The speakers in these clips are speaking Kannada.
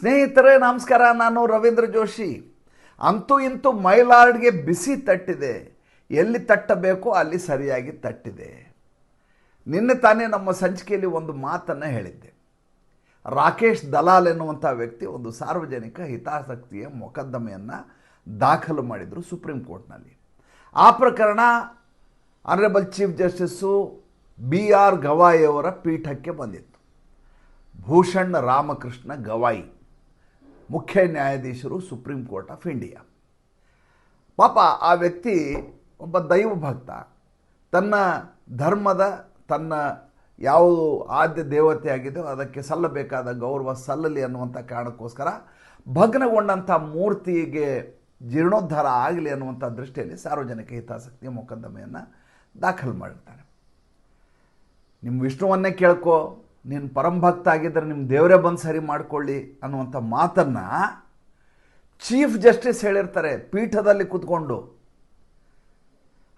ಸ್ನೇಹಿತರೇ, ನಮಸ್ಕಾರ. ನಾನು ರವೀಂದ್ರ ಜೋಶಿ. ಅಂತೂ ಇಂತೂ ಮೈಲಾರ್ಡ್ಗೆ ಬಿಸಿ ತಟ್ಟಿದೆ. ಎಲ್ಲಿ ತಟ್ಟಬೇಕೋ, ಅಲ್ಲಿ ಸರಿಯಾಗಿ ತಟ್ಟಿದೆ. ನಿನ್ನೆ ತಾನೇ ನಮ್ಮ ಸಂಚಿಕೆಯಲ್ಲಿ ಒಂದು ಮಾತನ್ನು ಹೇಳಿದ್ದೆ. ರಾಕೇಶ್ ದಲಾಲ್ ಎನ್ನುವಂಥ ವ್ಯಕ್ತಿ ಒಂದು ಸಾರ್ವಜನಿಕ ಹಿತಾಸಕ್ತಿಯ ಮೊಕದ್ದಮೆಯನ್ನು ದಾಖಲು ಮಾಡಿದರು ಸುಪ್ರೀಂ ಕೋರ್ಟ್ನಲ್ಲಿ. ಆ ಪ್ರಕರಣ honourable chief justice B R ಗವಾಯಿಯವರ ಪೀಠಕ್ಕೆ ಬಂದಿತ್ತು. ಭೂಷಣ್ ರಾಮಕೃಷ್ಣ ಗವಾಯಿ. ಮುಖ್ಯ ನ್ಯಾಯಾಧೀಶರು ಸುಪ್ರೀಂ ಕೋರ್ಟ್ ಆಫ್ ಇಂಡಿಯಾ ಪಾಪ ಆ ವ್ಯಕ್ತಿ ಒಬ್ಬ ದೈವ ಭಕ್ತ ತನ್ನ ಧರ್ಮದ, ತನ್ನ ಯಾವುದು ಆದ್ಯ ದೇವತೆ ಆಗಿದೆಯೋ ಅದಕ್ಕೆ ಸಲ್ಲಬೇಕಾದ ಗೌರವ ಸಲ್ಲಲಿ ಅನ್ನುವಂಥ ಕಾರಣಕ್ಕೋಸ್ಕರ ಭಗ್ನಗೊಂಡಂಥ ಮೂರ್ತಿಗೆ ಜೀರ್ಣೋದ್ಧಾರ ಆಗಲಿ ಅನ್ನುವಂಥ ದೃಷ್ಟಿಯಲ್ಲಿ ಸಾರ್ವಜನಿಕ ಹಿತಾಸಕ್ತಿ ಮೊಕದ್ದಮೆಯನ್ನು ದಾಖಲು ಮಾಡಿರ್ತಾರೆ. ನಿಮ್ಮ ವಿಷ್ಣುವನ್ನೇ ಕೇಳ್ಕೊ ನೀನು ಪರಂಭಕ್ತ ಆಗಿದ್ದರೆ ನಿಮ್ಮ ದೇವರೇ ಬಂದು ಸರಿ ಮಾಡಿಕೊಳ್ಳಿ ಅನ್ನುವಂಥ ಮಾತನ್ನು ಚೀಫ್ ಜಸ್ಟಿಸ್ ಹೇಳಿರ್ತಾರೆ ಪೀಠದಲ್ಲಿ ಕೂತ್ಕೊಂಡು.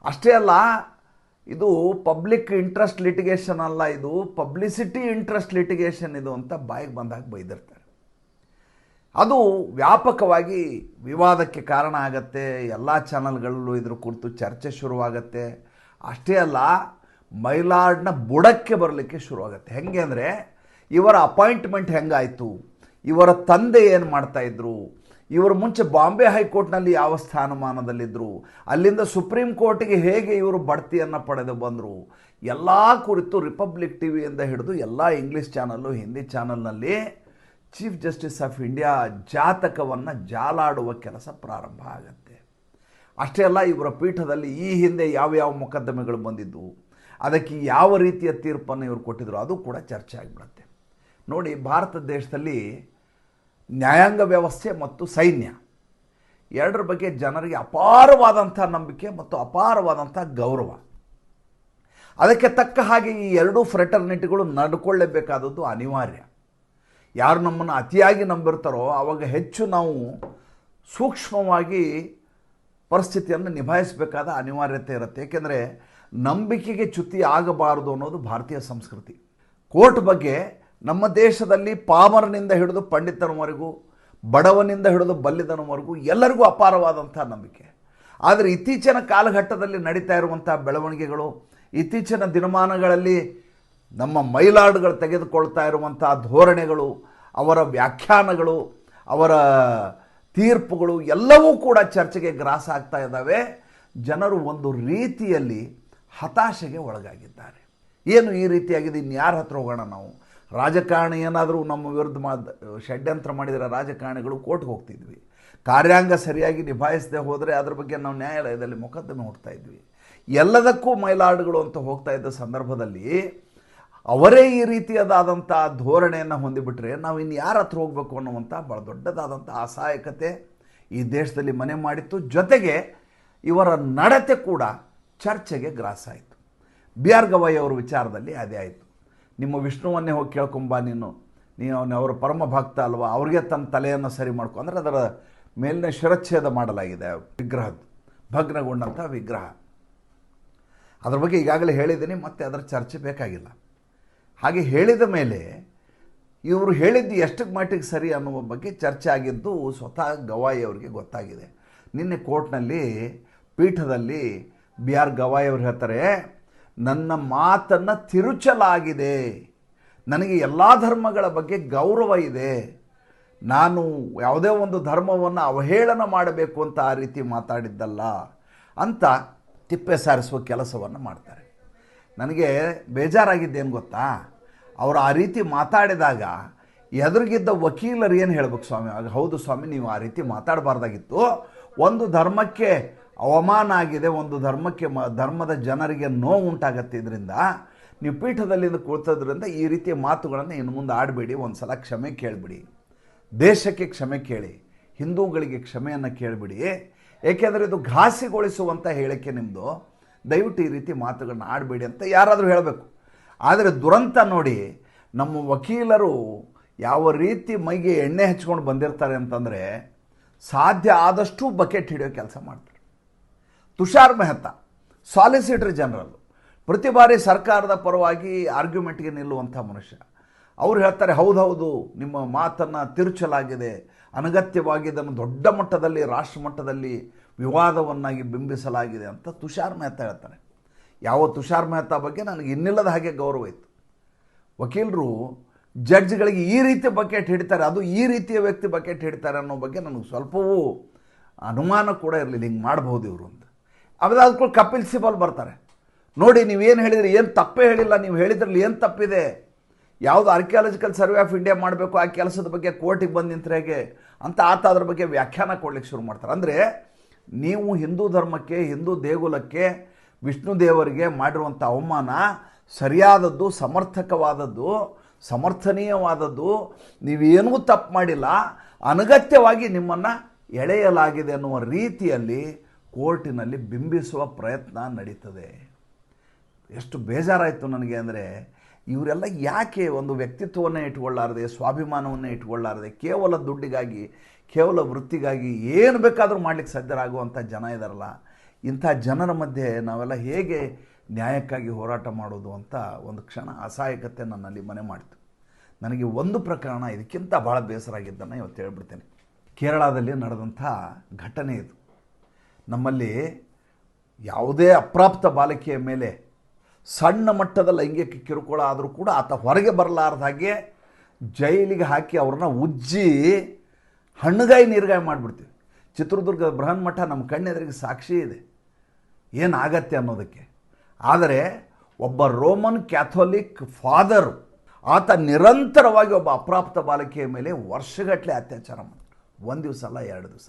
ಅಷ್ಟೇ ಅಲ್ಲ, ಇದು ಪಬ್ಲಿಕ್ ಇಂಟ್ರೆಸ್ಟ್ ಲಿಟಿಗೇಷನ್ ಅಲ್ಲ, ಇದು ಪಬ್ಲಿಸಿಟಿ ಇಂಟ್ರೆಸ್ಟ್ ಲಿಟಿಗೇಷನ್ ಇದು ಅಂತ ಬಾಯಿಗೆ ಬಂದಾಗ ಬೈದಿರ್ತಾರೆ. ಅದು ವ್ಯಾಪಕವಾಗಿ ವಿವಾದಕ್ಕೆ ಕಾರಣ ಆಗತ್ತೆ, ಎಲ್ಲ ಚಾನಲ್ಗಳಲ್ಲೂ ಇದ್ರ ಕುರಿತು ಚರ್ಚೆ ಶುರುವಾಗತ್ತೆ. ಅಷ್ಟೇ ಅಲ್ಲ ಮೈಲಾರ್ಡ್ನ ಬುಡಕ್ಕೆ ಬರಲಿಕ್ಕೆ ಶುರುವಾಗುತ್ತೆ. ಹೆಂಗೆ ಅಂದರೆ, ಇವರ ಅಪಾಯಿಂಟ್ಮೆಂಟ್ ಹೆಂಗಾಯಿತು? ಇವರ ತಂದೆ ಏನು ಮಾಡ್ತಾಯಿದ್ರು ಇವರು ಮುಂಚೆ ಬಾಂಬೆ ಹೈಕೋರ್ಟ್ನಲ್ಲಿ ಯಾವ ಸ್ಥಾನಮಾನದಲ್ಲಿದ್ದರು ಅಲ್ಲಿಂದ ಸುಪ್ರೀಂ ಕೋರ್ಟಿಗೆ ಹೇಗೆ ಇವರು ಬಡ್ತಿಯನ್ನು ಪಡೆದು ಬಂದರು? ಎಲ್ಲ ಕುರಿತು ರಿಪಬ್ಲಿಕ್ ಟಿ ವಿಯಿಂದ ಹಿಡಿದು ಎಲ್ಲ ಇಂಗ್ಲೀಷ್ ಚಾನಲ್ಲು, ಹಿಂದಿ ಚಾನಲ್ನಲ್ಲಿ ಚೀಫ್ ಜಸ್ಟಿಸ್ ಆಫ್ ಇಂಡಿಯಾ ಜಾತಕವನ್ನು ಜಾಲಾಡುವ ಕೆಲಸ ಪ್ರಾರಂಭ ಆಗುತ್ತೆ. ಅಷ್ಟೇ ಅಲ್ಲ, ಇವರ ಪೀಠದಲ್ಲಿ ಈ ಹಿಂದೆ ಯಾವ್ಯಾವ ಮೊಕದ್ದಮೆಗಳು ಬಂದಿದ್ದು ಅದಕ್ಕೆ ಯಾವ ರೀತಿಯ ತೀರ್ಪನ್ನು ಇವರು ಕೊಟ್ಟಿದ್ರು ಅದು ಕೂಡ ಚರ್ಚೆ ಆಗಿಬಿಡುತ್ತೆ. ನೋಡಿ, ಭಾರತ ದೇಶದಲ್ಲಿ ನ್ಯಾಯಾಂಗ ವ್ಯವಸ್ಥೆ ಮತ್ತು ಸೈನ್ಯ ಎರಡರ ಬಗ್ಗೆ ಜನರಿಗೆ ಅಪಾರವಾದಂಥ ನಂಬಿಕೆ ಮತ್ತು ಅಪಾರವಾದಂಥ ಗೌರವ. ಅದಕ್ಕೆ ತಕ್ಕ ಹಾಗೆ ಈ ಎರಡೂ ಫ್ರೆಟರ್ನಿಟಿಗಳು ನಡ್ಕೊಳ್ಳೇಬೇಕಾದದ್ದು ಅನಿವಾರ್ಯ. ಯಾರು ನಮ್ಮನ್ನು ಅತಿಯಾಗಿ ನಂಬಿರ್ತಾರೋ ಆವಾಗ ಹೆಚ್ಚು ನಾವು ಸೂಕ್ಷ್ಮವಾಗಿ ಪರಿಸ್ಥಿತಿಯನ್ನು ನಿಭಾಯಿಸಬೇಕಾದ ಅನಿವಾರ್ಯತೆ ಇರುತ್ತೆ. ಏಕೆಂದರೆ ನಂಬಿಕೆಗೆ ಚ್ಯುತಿ ಆಗಬಾರದು ಅನ್ನೋದು ಭಾರತೀಯ ಸಂಸ್ಕೃತಿ. ಕೋರ್ಟ್ ಬಗ್ಗೆ ನಮ್ಮ ದೇಶದಲ್ಲಿ ಪಾಮರನಿಂದ ಹಿಡಿದು ಪಂಡಿತನವರೆಗೂ, ಬಡವನಿಂದ ಹಿಡಿದು ಬಲ್ಲಿದನವರೆಗೂ ಎಲ್ಲರಿಗೂ ಅಪಾರವಾದಂಥ ನಂಬಿಕೆ. ಆದರೆ ಇತ್ತೀಚಿನ ಕಾಲಘಟ್ಟದಲ್ಲಿ ನಡೀತಾ ಇರುವಂಥ ಬೆಳವಣಿಗೆಗಳು, ಇತ್ತೀಚಿನ ದಿನಮಾನಗಳಲ್ಲಿ ನಮ್ಮ ಮೈಲಾಡುಗಳು ತೆಗೆದುಕೊಳ್ತಾ ಇರುವಂಥ ಧೋರಣೆಗಳು, ಅವರ ವ್ಯಾಖ್ಯಾನಗಳು, ಅವರ ತೀರ್ಪುಗಳು ಎಲ್ಲವೂ ಕೂಡ ಚರ್ಚೆಗೆ ಗ್ರಾಸ ಆಗ್ತಾ ಇದ್ದಾವೆ. ಜನರು ಒಂದು ರೀತಿಯಲ್ಲಿ ಹತಾಶೆಗೆ ಒಳಗಾಗಿದ್ದಾರೆ. ಏನು ಈ ರೀತಿಯಾಗಿದೆ? ಇನ್ಯಾರ ಹತ್ರ ಹೋಗೋಣ ನಾವು? ರಾಜಕಾರಣಿ ಏನಾದರೂ ನಮ್ಮ ವಿರುದ್ಧ ಮಾದ ಷಡ್ಯಂತ್ರ ಮಾಡಿದರೆ ರಾಜಕಾರಣಿಗಳು ಕೋರ್ಟ್ಗೆ ಹೋಗ್ತಿದ್ವಿ. ಕಾರ್ಯಾಂಗ ಸರಿಯಾಗಿ ನಿಭಾಯಿಸದೆ ಹೋದರೆ ಅದ್ರ ಬಗ್ಗೆ ನಾವು ನ್ಯಾಯಾಲಯದಲ್ಲಿ ಮೊಕದ್ದಮೆ ಹುಡ್ತಾ ಇದ್ವಿ. ಎಲ್ಲದಕ್ಕೂ ಮೈಲಾಡುಗಳು ಅಂತ ಹೋಗ್ತಾ ಇದ್ದ ಸಂದರ್ಭದಲ್ಲಿ ಅವರೇ ಈ ರೀತಿಯದಾದಂಥ ಧೋರಣೆಯನ್ನು ಹೊಂದಿಬಿಟ್ರೆ ನಾವು ಇನ್ನು ಯಾರ ಹತ್ರ ಹೋಗಬೇಕು ಅನ್ನುವಂಥ ಭಾಳ ದೊಡ್ಡದಾದಂಥ ಅಸಹಾಯಕತೆ ಈ ದೇಶದಲ್ಲಿ ಮನೆ ಮಾಡಿತ್ತು. ಜೊತೆಗೆ ಇವರ ನಡತೆ ಕೂಡ ಚರ್ಚೆಗೆ ಗ್ರಾಸ ಆಯಿತು. ಬಿ ಆರ್ ಗವಾಯಿ ಅವರ ವಿಚಾರದಲ್ಲಿ ಅದೇ ಆಯಿತು. ನಿಮ್ಮ ವಿಷ್ಣುವನ್ನೇ ಹೋಗಿ ಕೇಳ್ಕೊಂಬ ನೀನು. ನೀನು ಅವನ ಅವರ ಪರಮ ಭಕ್ತ ಅಲ್ವಾ? ಅವ್ರಿಗೆ ತನ್ನ ತಲೆಯನ್ನು ಸರಿ ಮಾಡ್ಕೊ ಅಂದರೆ ಅದರ ಮೇಲಿನ ಶಿರಚ್ಛೇದ ಮಾಡಲಾಗಿದೆ ವಿಗ್ರಹದ ಭಗ್ನಗೊಂಡಂಥ ವಿಗ್ರಹ. ಅದ್ರ ಬಗ್ಗೆ ಈಗಾಗಲೇ ಹೇಳಿದ್ದೀನಿ, ಮತ್ತೆ ಅದರ ಚರ್ಚೆ ಬೇಕಾಗಿಲ್ಲ. ಹಾಗೆ ಹೇಳಿದ ಮೇಲೆ ಇವರು ಹೇಳಿದ್ದು ಎಷ್ಟಕ್ಕೆ ಮಟ್ಟಿಗೆ ಸರಿ ಅನ್ನುವ ಬಗ್ಗೆ ಚರ್ಚೆ ಆಗಿದ್ದು ಸ್ವತಃ ಗವಾಯಿ ಅವರಿಗೆ ಗೊತ್ತಾಗಿದೆ. ನಿನ್ನೆ ಕೋರ್ಟ್ನಲ್ಲಿ ಪೀಠದಲ್ಲಿ ಬಿ ಆರ್ ಗವಾಯಿ ಅವರು ಹೇಳ್ತಾರೆ, ನನ್ನ ಮಾತನ್ನು ತಿರುಚಲಾಗಿದೆ. ನನಗೆ ಎಲ್ಲ ಧರ್ಮಗಳ ಬಗ್ಗೆ ಗೌರವ ಇದೆ. ನಾನು ಯಾವುದೇ ಒಂದು ಧರ್ಮವನ್ನು ಅವಹೇಳನ ಮಾಡಬೇಕು ಅಂತ ಆ ರೀತಿ ಮಾತಾಡಿದ್ದಲ್ಲ ಅಂತ ತಿಪ್ಪೆ ಸಾರಿಸುವ ಕೆಲಸವನ್ನು ಮಾಡ್ತಾರೆ. ನನಗೆ ಬೇಜಾರಾಗಿದ್ದೇನು ಗೊತ್ತಾ? ಅವರು ಆ ರೀತಿ ಮಾತಾಡಿದಾಗ ಎದುರಿಗಿದ್ದ ವಕೀಲರು ಏನು ಹೇಳ್ಬೇಕು ಸ್ವಾಮಿ? ಹೌದು ಸ್ವಾಮಿ, ನೀವು ಆ ರೀತಿ ಮಾತಾಡಬಾರ್ದಾಗಿತ್ತು. ಒಂದು ಧರ್ಮಕ್ಕೆ ಅವಮಾನ ಆಗಿದೆ, ಒಂದು ಧರ್ಮಕ್ಕೆ ಧರ್ಮದ ಜನರಿಗೆ ನೋವು ಉಂಟಾಗತ್ತೆ ಇದರಿಂದ, ನೀವು ಪೀಠದಲ್ಲಿಂದ ಕುಳಿತೋದ್ರಿಂದ ಈ ರೀತಿಯ ಮಾತುಗಳನ್ನು ಇನ್ನು ಮುಂದೆ ಆಡಬೇಡಿ ಒಂದು ಸಲ ಕ್ಷಮೆ ಕೇಳಿಬಿಡಿ. ದೇಶಕ್ಕೆ ಕ್ಷಮೆ ಕೇಳಿ, ಹಿಂದೂಗಳಿಗೆ ಕ್ಷಮೆಯನ್ನು ಕೇಳಿಬಿಡಿ. ಏಕೆಂದರೆ ಇದು ಘಾಸಿಗೊಳಿಸುವಂಥ ಹೇಳಿಕೆ ನಿಮ್ಮದು ದಯವಿಟ್ಟು ಈ ರೀತಿ ಮಾತುಗಳನ್ನ ಆಡಬೇಡಿ ಅಂತ ಯಾರಾದರೂ ಹೇಳಬೇಕು. ಆದರೆ ದುರಂತ ನೋಡಿ, ನಮ್ಮ ವಕೀಲರು ಯಾವ ರೀತಿ ಮೈಗೆ ಎಣ್ಣೆ ಹಚ್ಕೊಂಡು ಬಂದಿರ್ತಾರೆ ಅಂತಂದರೆ, ಸಾಧ್ಯ ಆದಷ್ಟು ಬಕೆಟ್ ಹಿಡಿಯೋ ಕೆಲಸ ಮಾಡ್ತಾರೆ. ತುಷಾರ್ ಮೆಹ್ತಾ, ಸಾಲಿಸಿಟರ್ ಜನರಲ್, ಪ್ರತಿ ಬಾರಿ ಸರ್ಕಾರದ ಪರವಾಗಿ ಆರ್ಗ್ಯುಮೆಂಟ್ಗೆ ನಿಲ್ಲುವಂಥ ಮನುಷ್ಯ. ಅವ್ರು ಹೇಳ್ತಾರೆ, ಹೌದು ಹೌದು, ನಿಮ್ಮ ಮಾತನ್ನು ತಿರುಚಲಾಗಿದೆ. ಅನಗತ್ಯವಾಗಿ ಇದನ್ನು ದೊಡ್ಡ ಮಟ್ಟದಲ್ಲಿ, ರಾಷ್ಟ್ರ ಮಟ್ಟದಲ್ಲಿ ವಿವಾದವನ್ನಾಗಿ ಬಿಂಬಿಸಲಾಗಿದೆ ಅಂತ ತುಷಾರ್ ಮೆಹ್ತಾ ಹೇಳ್ತಾರೆ. ಯಾವ ತುಷಾರ್ ಮೆಹ್ತಾ ಬಗ್ಗೆ ನನಗೆ ಇನ್ನಿಲ್ಲದ ಹಾಗೆ ಗೌರವ ಇತ್ತು. ವಕೀಲರು ಜಡ್ಜ್ಗಳಿಗೆ ಈ ರೀತಿ ಬಕೆಟ್ ಹಿಡಿತಾರೆ, ಅದು ಈ ರೀತಿಯ ವ್ಯಕ್ತಿ ಬಕೆಟ್ ಹಿಡಿತಾರೆ ಅನ್ನೋ ಬಗ್ಗೆ ನನಗೆ ಸ್ವಲ್ಪವೂ ಅನುಮಾನ ಕೂಡ ಇರಲಿಲ್ಲ. ಹಿಂಗೆ ಮಾಡ್ಬೋದು ಇವರು ಅಂತ. ಅದಾದ್ಮೇಲೆ ಕಪಿಲ್ ಸಿಬಲ್ ಬರ್ತಾರೆ. ನೋಡಿ, ನೀವೇನು ಹೇಳಿದ್ರಿ, ಏನು ತಪ್ಪೇ ಹೇಳಿಲ್ಲ, ನೀವು ಹೇಳಿದ್ರಲ್ಲಿ ಏನು ತಪ್ಪಿದೆ? ಯಾವುದು ಆರ್ಕಿಯಾಲಜಿಕಲ್ ಸರ್ವೆ ಆಫ್ ಇಂಡಿಯಾ ಮಾಡಬೇಕು, ಆ ಕೆಲಸದ ಬಗ್ಗೆ ಕೋರ್ಟಿಗೆ ಬಂದು ನಿಂತರೆ ಹೇಗೆ? ಅಂತ ಆತ ಅದ್ರ ಬಗ್ಗೆ ವ್ಯಾಖ್ಯಾನ ಕೊಡ್ಲಿಕ್ಕೆ ಶುರು ಮಾಡ್ತಾರೆ. ಅಂದರೆ, ನೀವು ಹಿಂದೂ ಧರ್ಮಕ್ಕೆ, ಹಿಂದೂ ದೇಗುಲಕ್ಕೆ, ವಿಷ್ಣು ದೇವರಿಗೆ ಮಾಡಿರುವಂಥ ಅವಮಾನ ಸರಿಯಾದದ್ದು, ಸಮರ್ಥಕವಾದದ್ದು, ಸಮರ್ಥನೀಯವಾದದ್ದು, ನೀವೇನೂ ತಪ್ಪು ಮಾಡಿಲ್ಲ, ಅನಗತ್ಯವಾಗಿ ನಿಮ್ಮನ್ನು ಎಳೆಯಲಾಗಿದೆ ಅನ್ನುವ ರೀತಿಯಲ್ಲಿ ಕೋರ್ಟಿನಲ್ಲಿ ಬಿಂಬಿಸುವ ಪ್ರಯತ್ನ ನಡೀತದೆ. ಎಷ್ಟು ಬೇಜಾರಾಯಿತು ನನಗೆ ಅಂದರೆ, ಇವರೆಲ್ಲ ಯಾಕೆ ಒಂದು ವ್ಯಕ್ತಿತ್ವವನ್ನು ಇಟ್ಕೊಳ್ಳಾರದೆ, ಸ್ವಾಭಿಮಾನವನ್ನೇ ಇಟ್ಕೊಳ್ಳಾರದೆ, ಕೇವಲ ದುಡ್ಡಿಗಾಗಿ, ಕೇವಲ ವೃತ್ತಿಗಾಗಿ ಏನು ಬೇಕಾದರೂ ಮಾಡಲಿಕ್ಕೆ ಸಾಧ್ಯರಾಗುವಂಥ ಜನ ಇದ್ದಾರಲ್ಲ ಇಂಥ ಜನರ ಮಧ್ಯೆ ನಾವೆಲ್ಲ ಹೇಗೆ ನ್ಯಾಯಕ್ಕಾಗಿ ಹೋರಾಟ ಮಾಡೋದು ಅಂತ ಒಂದು ಕ್ಷಣ ಅಸಹಾಯಕತೆ ನನ್ನಲ್ಲಿ ಮನೆ ಮಾಡಿತು. ನನಗೆ ಒಂದು ಪ್ರಕರಣ ಇದಕ್ಕಿಂತ ಭಾಳ ಬೇಸರ ಆಗಿದ್ದನ್ನು ಇವತ್ತು ಹೇಳ್ಬಿಡ್ತೇನೆ. ಕೇರಳದಲ್ಲಿ ನಡೆದಂಥ ಘಟನೆ ಇದು. ನಮ್ಮಲ್ಲಿ ಯಾವುದೇ ಅಪ್ರಾಪ್ತ ಬಾಲಕಿಯ ಮೇಲೆ ಸಣ್ಣ ಮಟ್ಟದ ಲೈಂಗಿಕ ಕಿರುಕುಳ ಆದರೂ ಕೂಡ ಆತ ಹೊರಗೆ ಬರಲಾರ್ದ ಹಾಗೆ ಜೈಲಿಗೆ ಹಾಕಿ ಅವ್ರನ್ನ ಉಜ್ಜಿ ಹಣ್ಣುಗಾಯಿ ನೀರುಗಾಯಿ ಮಾಡಿಬಿಡ್ತೀವಿ. ಚಿತ್ರದುರ್ಗದ ಬೃಹನ್ಮಠ ನಮ್ಮ ಕಣ್ಣೆದುರಿಗೆ ಸಾಕ್ಷಿ ಇದೆ. ಏನಾಗತ್ತೆ ಅನ್ನೋದಕ್ಕೆ? ಆದರೆ ಒಬ್ಬ ರೋಮನ್ ಕ್ಯಾಥೋಲಿಕ್ ಫಾದರು ಆತ ನಿರಂತರವಾಗಿ ಒಬ್ಬ ಅಪ್ರಾಪ್ತ ಬಾಲಕಿಯ ಮೇಲೆ ವರ್ಷಗಟ್ಟಲೆ ಅತ್ಯಾಚಾರ ಮಾಡ್ತಾರೆ ಒಂದು ದಿವಸ ಅಲ್ಲ, ಎರಡು ದಿವಸ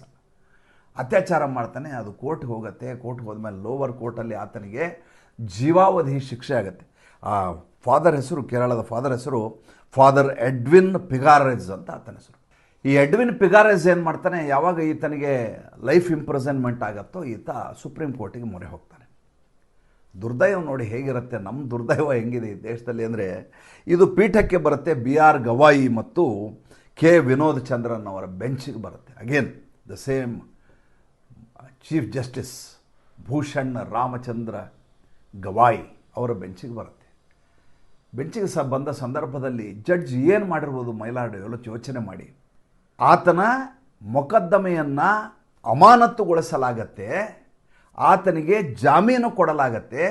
ಅತ್ಯಾಚಾರ ಮಾಡ್ತಾನೆ, ಅದು ಕೋರ್ಟ್ ಹೋಗುತ್ತೆ. ಕೋರ್ಟ್ ಹೋದ್ಮೇಲೆ ಲೋವರ್ ಕೋರ್ಟಲ್ಲಿ ಆತನಿಗೆ ಜೀವಾವಧಿ ಶಿಕ್ಷೆ ಆಗುತ್ತೆ. ಆ ಫಾದರ್ ಹೆಸರು, ಕೇರಳದ ಫಾದರ್ ಹೆಸರು ಫಾದರ್ ಎಡ್ವಿನ್ ಪಿಗಾರೆಜ್ ಅಂತ ಆತನ ಹೆಸರು. ಈ ಎಡ್ವಿನ್ ಪಿಗಾರೆಜ್ ಏನು ಮಾಡ್ತಾನೆ, ಯಾವಾಗ ಈತನಿಗೆ ಲೈಫ್ ಇಂಪ್ರಸನ್ಮೆಂಟ್ ಆಗುತ್ತೋ ಈತ ಸುಪ್ರೀಂ ಕೋರ್ಟಿಗೆ ಮೊರೆ ಹೋಗ್ತಾನೆ. ದುರ್ದೈವ ನೋಡಿ ಹೇಗಿರುತ್ತೆ ನಮ್ಮ ದುರ್ದೈವ ಹೆಂಗಿದೆ ಈ ದೇಶದಲ್ಲಿ ಅಂದರೆ, ಇದು ಪೀಠಕ್ಕೆ ಬರುತ್ತೆ ಬಿ ಆರ್ ಗವಾಯಿ ಮತ್ತು ಕೆ ವಿನೋದ್ ಚಂದ್ರನ್ ಅವರ ಬೆಂಚಿಗೆ ಬರುತ್ತೆ. Again the same chief justice Bhushan Ramachandra Gavai ಅವರ ಬೆಂಚಿಗೆ ಬರುತ್ತೆ. ಬೆಂಚಿಗೆ ಸಹ ಬಂದ ಸಂದರ್ಭದಲ್ಲಿ ಜಡ್ಜ್ ಏನು ಮಾಡಿರ್ಬೋದು ಮೈಲಾಡು ಎಲ್ಲ ಯೋಚನೆ ಮಾಡಿ. ಆತನ ಮೊಕದ್ದಮೆಯನ್ನು ಅಮಾನತುಗೊಳಿಸಲಾಗತ್ತೆ, ಆತನಿಗೆ ಜಾಮೀನು ಕೊಡಲಾಗತ್ತೆ.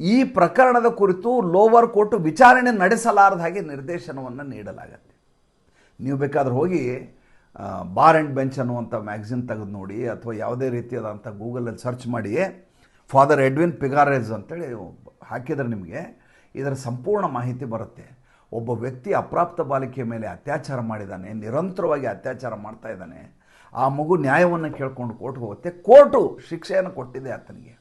ಈ ಪ್ರಕರಣದ ಕುರಿತು ಲೋವರ್ ಕೋರ್ಟ್ ವಿಚಾರಣೆ ನಡೆಸಲಾರದ ಹಾಗೆ ನಿರ್ದೇಶನವನ್ನು ನೀಡಲಾಗತ್ತೆ. ನೀವು ಬೇಕಾದ್ರೆ ಹೋಗಿ ಬಾರ್ ಆ್ಯಂಡ್ ಬೆಂಚ್ ಅನ್ನುವಂಥ ಮ್ಯಾಗ್ಝಿನ್ ತೆಗೆದು ನೋಡಿ, ಅಥವಾ ಯಾವುದೇ ರೀತಿಯಾದಂಥ ಗೂಗಲಲ್ಲಿ ಸರ್ಚ್ ಮಾಡಿ ಫಾದರ್ ಎಡ್ವಿನ್ ಪಿಗಾರೆಜ್ ಅಂತೇಳಿ ಹಾಕಿದರೆ ನಿಮಗೆ ಇದರ ಸಂಪೂರ್ಣ ಮಾಹಿತಿ ಬರುತ್ತೆ. ಒಬ್ಬ ವ್ಯಕ್ತಿ ಅಪ್ರಾಪ್ತ ಬಾಲಿಕೆಯ ಮೇಲೆ ಅತ್ಯಾಚಾರ ಮಾಡಿದ್ದಾನೆ, ನಿರಂತರವಾಗಿ ಅತ್ಯಾಚಾರ ಮಾಡ್ತಾ ಇದ್ದಾನೆ, ಆ ಮಗು ನ್ಯಾಯವನ್ನು ಕೇಳ್ಕೊಂಡು ಕೋರ್ಟ್ಗೆ ಹೋಗುತ್ತೆ. ಕೋರ್ಟು ಶಿಕ್ಷೆಯನ್ನು ಕೊಟ್ಟಿದೆ ಆತನಿಗೆ.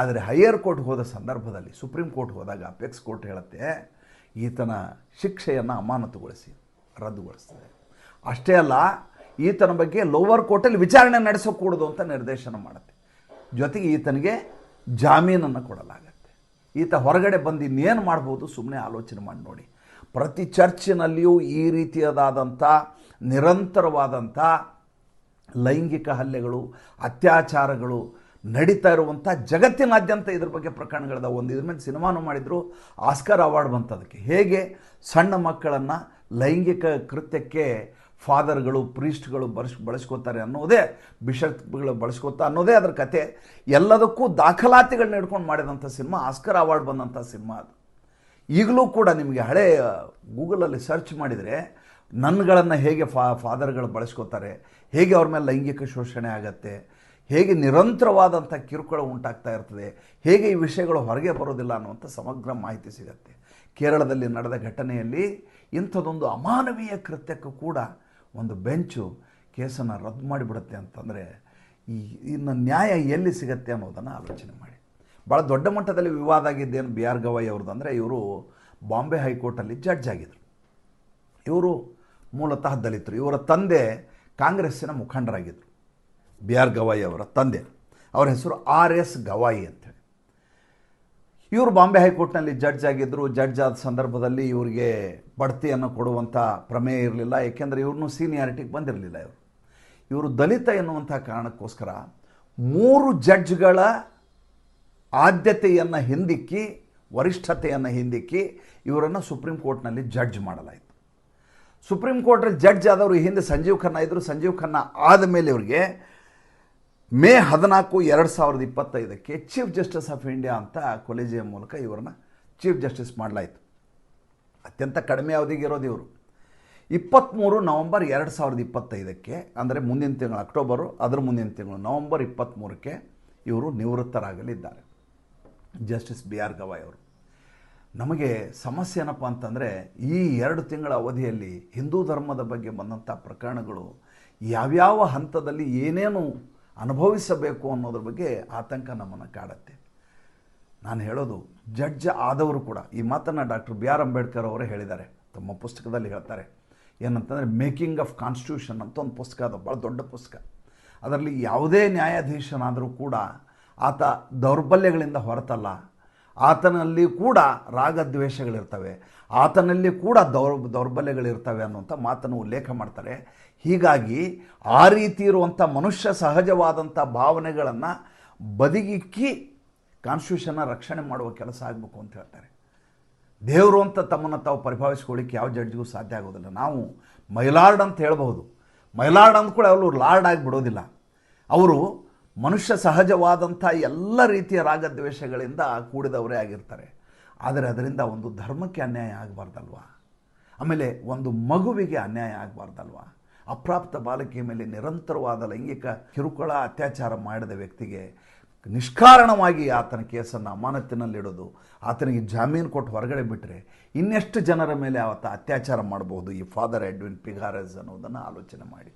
ಆದರೆ ಹೈಯರ್ ಕೋರ್ಟ್ ಹೋದ ಸಂದರ್ಭದಲ್ಲಿ, ಸುಪ್ರೀಂ ಕೋರ್ಟ್ ಹೋದಾಗ ಅಪೆಕ್ಸ್ ಕೋರ್ಟ್ ಹೇಳುತ್ತೆ, ಈತನ ಶಿಕ್ಷೆಯನ್ನು ಅಮಾನತುಗೊಳಿಸಿ ರದ್ದುಗೊಳಿಸ್ತದೆ ಅಷ್ಟೇ ಅಲ್ಲ, ಈತನ ಬಗ್ಗೆ ಲೋವರ್ ಕೋರ್ಟಲ್ಲಿ ವಿಚಾರಣೆ ನಡೆಸೋಕೂಡದು ಅಂತ ನಿರ್ದೇಶನ ಮಾಡುತ್ತೆ. ಜೊತೆಗೆ ಈತನಿಗೆ ಜಾಮೀನನ್ನು ಕೊಡಲಾಗತ್ತೆ. ಈತ ಹೊರಗಡೆ ಬಂದು ಇನ್ನೇನು ಮಾಡ್ಬೋದು ಸುಮ್ಮನೆ ಆಲೋಚನೆ ಮಾಡಿ ನೋಡಿ. ಪ್ರತಿ ಚರ್ಚಿನಲ್ಲಿಯೂ ಈ ರೀತಿಯದಾದಂಥ, ನಿರಂತರವಾದಂಥ ಲೈಂಗಿಕ ಹಲ್ಲೆಗಳು, ಅತ್ಯಾಚಾರಗಳು ನಡೀತಾ ಇರುವಂಥ ಜಗತ್ತಿನಾದ್ಯಂತ ಇದ್ರ ಬಗ್ಗೆ ಪ್ರಕರಣಗಳಿದಾವೆ ಒಂದು ಇದ್ರ ಮೇಲೆ ಸಿನಿಮಾನು ಮಾಡಿದರು, ಆಸ್ಕರ್ ಅವಾರ್ಡ್ ಬಂತದಕ್ಕೆ. ಹೇಗೆ ಸಣ್ಣ ಮಕ್ಕಳನ್ನು ಲೈಂಗಿಕ ಕೃತ್ಯಕ್ಕೆ ಫಾದರ್ಗಳು, ಪ್ರೀಸ್ಟ್ಗಳು ಬಳಸ್, ಬಳಸ್ಕೋತಾರೆ ಅನ್ನೋದೇ, ಬಿಷಪ್ಗಳು ಬಳಸ್ಕೋತಾ ಅನ್ನೋದೇ ಅದರ ಕತೆ. ಎಲ್ಲದಕ್ಕೂ ದಾಖಲಾತಿಗಳನ್ನ ಹಿಡ್ಕೊಂಡು ಮಾಡಿದಂಥ ಸಿನಿಮಾ, ಆಸ್ಕರ್ ಅವಾರ್ಡ್ ಬಂದಂಥ ಸಿನಿಮಾ ಅದು. ಈಗಲೂ ಕೂಡ ನಿಮಗೆ ಹಳೆ ಗೂಗಲಲ್ಲಿ ಸರ್ಚ್ ಮಾಡಿದರೆ ನನ್ಗಳನ್ನು ಹೇಗೆ ಫಾ, ಫಾದರ್ಗಳು ಬಳಸ್ಕೋತಾರೆ, ಹೇಗೆ ಅವ್ರ ಮೇಲೆ ಲೈಂಗಿಕ ಶೋಷಣೆ ಆಗತ್ತೆ, ಹೇಗೆ ನಿರಂತರವಾದಂಥ ಕಿರುಕುಳ ಉಂಟಾಗ್ತಾ ಇರ್ತದೆ, ಹೇಗೆ ಈ ವಿಷಯಗಳು ಹೊರಗೆ ಬರೋದಿಲ್ಲ ಅನ್ನುವಂಥ ಸಮಗ್ರ ಮಾಹಿತಿ ಸಿಗತ್ತೆ. ಕೇರಳದಲ್ಲಿ ನಡೆದ ಘಟನೆಯಲ್ಲಿ ಇಂಥದೊಂದು ಅಮಾನವೀಯ ಕೃತ್ಯಕ್ಕೂ ಕೂಡ ಒಂದು ಬೆಂಚು ಕೇಸನ್ನು ರದ್ದು ಮಾಡಿಬಿಡುತ್ತೆ ಅಂತಂದರೆ ಈ ಇನ್ನು ನ್ಯಾಯ ಎಲ್ಲಿ ಸಿಗತ್ತೆ ಅನ್ನೋದನ್ನು ಆಲೋಚನೆ ಮಾಡಿ. ಭಾಳ ದೊಡ್ಡ ಮಟ್ಟದಲ್ಲಿ ವಿವಾದ ಆಗಿದ್ದೇನು ಬಿ ಆರ್ ಗವಾಯಿ ಅವ್ರದ್ದು ಅಂದರೆ ಇವರು ಬಾಂಬೆ ಹೈಕೋರ್ಟಲ್ಲಿ ಜಡ್ಜ್ ಆಗಿದ್ದರು ಇವರು ಮೂಲತಃ ದಲಿತರು. ಇವರ ತಂದೆ ಕಾಂಗ್ರೆಸ್ಸಿನ ಮುಖಂಡರಾಗಿದ್ದರು ಬಿ ಆರ್ ಗವಾಯಿ ಅವರ ತಂದೆ. ಅವರ ಹೆಸರು ಆರ್ ಎಸ್ ಗವಾಯಿ ಅಂತೇಳಿ ಇವರು ಬಾಂಬೆ ಹೈಕೋರ್ಟ್ನಲ್ಲಿ ಜಡ್ಜ್ ಆಗಿದ್ದರು ಜಡ್ಜ್ ಆದ ಸಂದರ್ಭದಲ್ಲಿ ಇವರಿಗೆ ಬಡ್ತಿಯನ್ನು ಕೊಡುವಂಥ ಪ್ರಮೇಯ ಇರಲಿಲ್ಲ, ಏಕೆಂದರೆ ಇವ್ರನ್ನೂ ಸೀನಿಯಾರಿಟಿಗೆ ಬಂದಿರಲಿಲ್ಲ ಇವರು. ಇವರು ದಲಿತ ಎನ್ನುವಂಥ ಕಾರಣಕ್ಕೋಸ್ಕರ ಮೂರು ಜಡ್ಜ್ಗಳ ಆದ್ಯತೆಯನ್ನು ಹಿಂದಿಕ್ಕಿ, ವರಿಷ್ಠತೆಯನ್ನು ಹಿಂದಿಕ್ಕಿ ಇವರನ್ನು ಸುಪ್ರೀಂ ಕೋರ್ಟ್ನಲ್ಲಿ ಜಡ್ಜ್ ಮಾಡಲಾಯಿತು. ಸುಪ್ರೀಂ ಕೋರ್ಟಲ್ಲಿ ಜಡ್ಜ್ ಆದವರು ಹಿಂದೆ ಸಂಜೀವ್ ಖನ್ನಾ ಇದ್ದರು ಸಂಜೀವ್ ಖನ್ನಾ ಆದ ಮೇಲೆ ಇವರಿಗೆ ಮೇ ಹದಿನಾಲ್ಕು ಎರಡು ಸಾವಿರದ ಇಪ್ಪತ್ತೈದಕ್ಕೆ ಚೀಫ್ ಜಸ್ಟಿಸ್ ಆಫ್ ಇಂಡಿಯಾ ಅಂತ ಕೊಲೆಜಿಯ ಮೂಲಕ ಇವರನ್ನ ಚೀಫ್ ಜಸ್ಟಿಸ್ ಮಾಡಲಾಯಿತು. ಅತ್ಯಂತ ಕಡಿಮೆ ಅವಧಿಗೆ ಇರೋದು ಇವರು. ಇಪ್ಪತ್ತ್ಮೂರು ನವಂಬರ್ ಎರಡು ಸಾವಿರದ ಇಪ್ಪತ್ತೈದಕ್ಕೆ, ಅಂದರೆ ಮುಂದಿನ ತಿಂಗಳು ಅಕ್ಟೋಬರು, ಅದರ ಮುಂದಿನ ತಿಂಗಳು ನವಂಬರ್ ಇಪ್ಪತ್ತ್ಮೂರಕ್ಕೆ ಇವರು ನಿವೃತ್ತರಾಗಲಿದ್ದಾರೆ. ಜಸ್ಟಿಸ್ ಬಿ ಆರ್ ಗವಾಯ್ ಅವರು. ನಮಗೆ ಸಮಸ್ಯೆ ಏನಪ್ಪ ಅಂತಂದರೆ, ಈ ಎರಡು ತಿಂಗಳ ಅವಧಿಯಲ್ಲಿ ಹಿಂದೂ ಧರ್ಮದ ಬಗ್ಗೆ ಬಂದಂಥ ಪ್ರಕರಣಗಳು ಯಾವ್ಯಾವ ಹಂತದಲ್ಲಿ ಏನೇನು ಅನುಭವಿಸಬೇಕು ಅನ್ನೋದ್ರ ಬಗ್ಗೆ ಆತಂಕ ನಮ್ಮನ್ನು ಕಾಡುತ್ತೆ. ನಾನು ಹೇಳೋದು, ಜಡ್ಜ್ ಆದವರು ಕೂಡ, ಈ ಮಾತನ್ನು ಡಾಕ್ಟರ್ ಬಿ ಆರ್ ಅಂಬೇಡ್ಕರ್ ಅವರೇ ಹೇಳಿದ್ದಾರೆ, ತಮ್ಮ ಪುಸ್ತಕದಲ್ಲಿ ಹೇಳ್ತಾರೆ. ಏನಂತಂದರೆ, ಮೇಕಿಂಗ್ ಆಫ್ ಕಾನ್ಸ್ಟಿಟ್ಯೂಷನ್ ಅಂತ ಒಂದು ಪುಸ್ತಕ, ಅದು ಭಾಳ ದೊಡ್ಡ ಪುಸ್ತಕ. ಅದರಲ್ಲಿ ಯಾವುದೇ ನ್ಯಾಯಾಧೀಶನಾದರೂ ಕೂಡ ಆತ ದೌರ್ಬಲ್ಯಗಳಿಂದ ಹೊರತಲ್ಲ. ಆತನಲ್ಲಿ ಕೂಡ ರಾಗದ್ವೇಷಗಳಿರ್ತವೆ. ಆತನಲ್ಲಿ ಕೂಡ ದೌರ್, ದೌರ್ಬಲ್ಯಗಳಿರ್ತವೆ ಅನ್ನುವಂಥ ಮಾತನ್ನು ಉಲ್ಲೇಖ ಮಾಡ್ತಾರೆ. ಹೀಗಾಗಿ ಆ ರೀತಿ ಇರುವಂಥ ಮನುಷ್ಯ ಸಹಜವಾದಂಥ ಭಾವನೆಗಳನ್ನು ಬದಿಗಿಕ್ಕಿ ಕಾನ್ಸ್ಟಿಟ್ಯೂಷನ್ನ ರಕ್ಷಣೆ ಮಾಡುವ ಕೆಲಸ ಆಗಬೇಕು ಅಂತ ಹೇಳ್ತಾರೆ. ದೇವರು ಅಂತ ತಮ್ಮನ್ನು ತಾವು ಪರಿಭಾವಿಸ್ಕೊಳ್ಳಿಕ್ಕೆ ಯಾವ ಜಡ್ಜ್ಗೂ ಸಾಧ್ಯ ಆಗೋದಿಲ್ಲ. ನಾವು ಮೈಲಾರ್ಡ್ ಅಂತ ಹೇಳ್ಬಹುದು. ಮೈಲಾರ್ಡ್ ಅಂದ್ಕೊಳ್ಳಿ ಅವರು ಲಾರ್ಡ್ ಆಗಿ ಬಿಡೋದಿಲ್ಲ ಅವರು ಮನುಷ್ಯ ಸಹಜವಾದಂಥ ಎಲ್ಲ ರೀತಿಯ ರಾಗದ್ವೇಷಗಳಿಂದ ಕೂಡಿದವರೇ ಆಗಿರ್ತಾರೆ. ಆದರೆ ಅದರಿಂದ ಒಂದು ಧರ್ಮಕ್ಕೆ ಅನ್ಯಾಯ ಆಗಬಾರ್ದಲ್ವಾ? ಆಮೇಲೆ ಒಂದು ಮಗುವಿಗೆ ಅನ್ಯಾಯ ಆಗಬಾರ್ದಲ್ವಾ? ಅಪ್ರಾಪ್ತ ಬಾಲಕಿಯ ಮೇಲೆ ನಿರಂತರವಾದ ಲೈಂಗಿಕ ಕಿರುಕುಳ ಅತ್ಯಾಚಾರ ಮಾಡಿದ ವ್ಯಕ್ತಿಗೆ ನಿಷ್ಕಾರಣವಾಗಿ ಆತನ ಕೇಸನ್ನು ಅಮಾನತಿನಲ್ಲಿಡೋದು ಆತನಿಗೆ ಜಾಮೀನು ಕೊಟ್ಟು ಹೊರಗಡೆ ಬಿಟ್ಟರೆ ಇನ್ನೆಷ್ಟು ಜನರ ಮೇಲೆ ಆತ ಅತ್ಯಾಚಾರ ಮಾಡಬಹುದು? ಈ ಫಾದರ್ ಎಡ್ವಿನ್ ಪಿಗಾರಸ್ ಅನ್ನೋದನ್ನು ಆಲೋಚನೆ ಮಾಡಿ.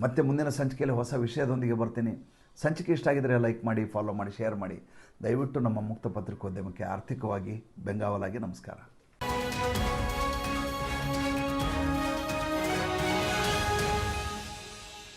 ಮತ್ತೆ ಮುಂದಿನ ಸಂಚಿಕೆಯಲ್ಲಿ ಹೊಸ ವಿಷಯದೊಂದಿಗೆ ಬರ್ತೀನಿ. ಸಂಚಿಕೆ ಇಷ್ಟ ಆಗಿದರೆ ಲೈಕ್ ಮಾಡಿ, ಫಾಲೋ ಮಾಡಿ, ಶೇರ್ ಮಾಡಿ. ದಯವಿಟ್ಟು ನಮ್ಮ ಮುಕ್ತ ಪತ್ರಿಕೋದ್ಯಮಕ್ಕೆ ಆರ್ಥಿಕವಾಗಿ ಬೆಂಗಾವಲಾಗಿ ನಮಸ್ಕಾರ.